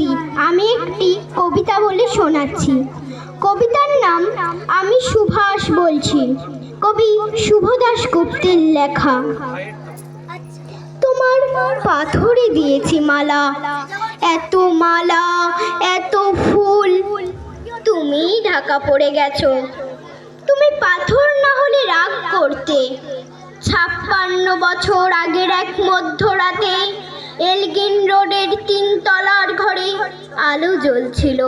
দিদি আমি একটি কবিতা বলে শোনাচ্ছি। কবিতার নাম আমি সুভাষ বলছি। কবি শুভদাস গুপ্তের লেখা। তোমার পাথরে দিয়েছি মালা। এত মালা, এত ফুল। তুমি ঢাকা পড়ে গেছো। তুমি পাথর না হলে রাগ করতে। ছাপ্পান্ন বছর আগের এক মধ্যরাতে এলগিন রোডের তিনতলার ঘরে আলো জ্বলছিল।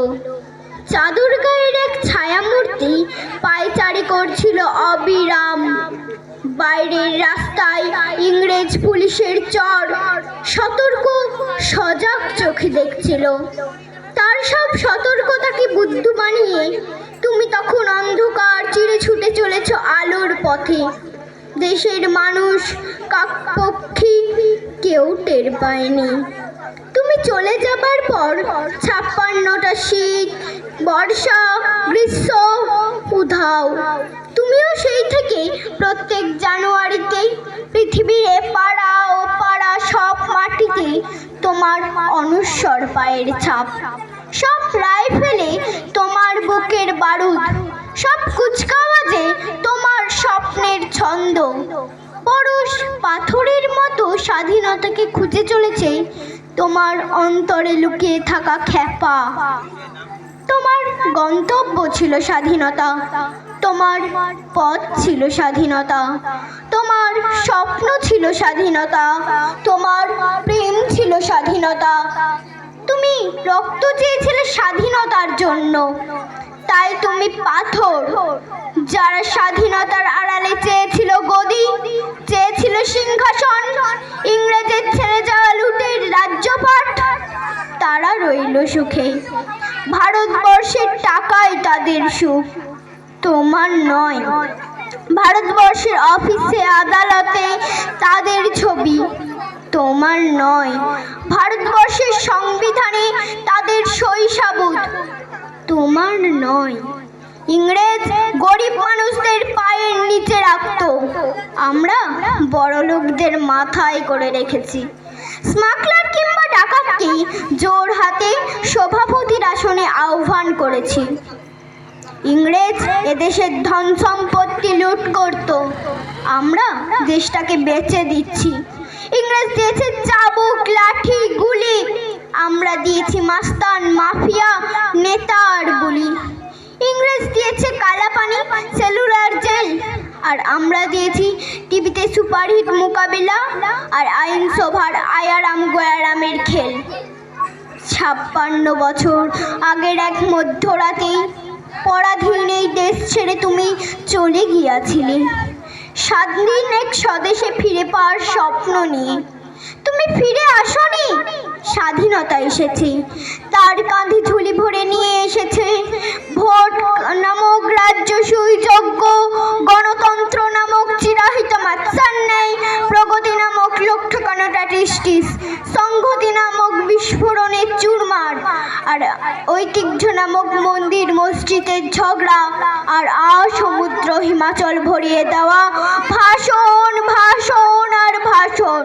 চাদর গায়ের এক ছায়ামূর্তি পায়চারি করছিল অবিরাম। বাইরের রাস্তায় ইংরেজ পুলিশের চর সতর্ক, সজাগ চোখে দেখছিল। তার সব সতর্কতাকে বুদ্ধ বানিয়ে তুমি তখন অন্ধকার চিরে ছুটে চলেছ আলোর পথে। দেশের মানুষ কাকপক্ষী কেউ টের পায়নি। তুমি চলে যাবার পর ছাপ্পান্নটা শীত, বর্ষা, গ্রীষ্ম উধাও। তুমিও সেই থেকে প্রত্যেক জানুয়ারিতে পৃথিবীর এপাড়া ও পাড়া সব মাটিতে তোমার অনুস্বর পায়ের ছাপ। সব রাইফেলে ছন্দ পরশ পাথরের মতো স্বাধীনতাকে খুঁজে চলেছে তোমার অন্তরে লুকিয়ে থাকা খ্যাপা। তোমার গন্তব্য ছিল স্বাধীনতা। তোমার পথ ছিল স্বাধীনতা। তোমার স্বপ্ন ছিল স্বাধীনতা। তোমার প্রেম ছিল স্বাধীনতা। তুমি রক্ত চেয়েছিলে স্বাধীনতার জন্য। তাই তুমি পাথর, যারা স্বাধীনতার আড়ালে চেয়েছিল গদি, চেয়েছিল সিংহাসন, ইংরেজের ছেড়ে যাওয়া লুটের রাজ্যপাট, তারা রইল সুখে। ভারতবর্ষের টাকাই তাদের সুখ, তোমার নয়। ভারতবর্ষের অফিসে, আদালতে তাদের ছবি, তোমার নয়। ভারতবর্ষের সংবিধানে তাদের শৈশাবুত তোমার নয়। ইংরেজ গরিব মানুষদের পায়ের নিচে রাখতো। আমরা বড় লোকদের মাথায় করে রেখেছি। স্মাগলার কিংবা ডাকাতকে জোর হাতে সভাপতির আসনে আহ্বান করেছি। ইংরেজ এদেশের ধন সম্পত্তি লুট করত। আমরা দেশটাকে বেচে দিচ্ছি। ইংরেজ দিয়েছে চাবুক, লাঠি, গুলি আমরা দিয়েছি মাস্তান মাফিয়া নেতার বুলি। ইংরেজ দিয়েছে কালাপানি, সেলুলার জেল। আর আমরা দিয়েছি টিভিতে সুপারহিট মোকাবিলা আর আইনসভার আয়ারাম গয়ারামের খেল। ছাপ্পান্ন বছর আগের এক মধ্যরাতেই পরাধীন এই দেশ ছেড়ে তুমি চলে গিয়াছিলে। স্বাধীন এক স্বদেশে ফিরে পাওয়ার স্বপ্ন নিয়ে। তুমি ফিরে আসনি? স্বাধীনতা এসেছে। তার কাঁধে ঝুলি ভরে নিয়ে এসেছে। ভোট নামক রাজ্য সুযোগ্য, গণতন্ত্র নামক চিরাহিত মাৎসান্যায় প্রগতি নামক লক্ষ কানাটা টিস্টিস, সংহতি নামক বিস্ফোরণের চুরমার, আর ঐতিহ্য নামক মন্দির মসজিদের ঝগড়া, আর আ সমুদ্র হিমাচল ভরিয়ে দেওয়া ভাষণ ভাষণ আর ভাষণ।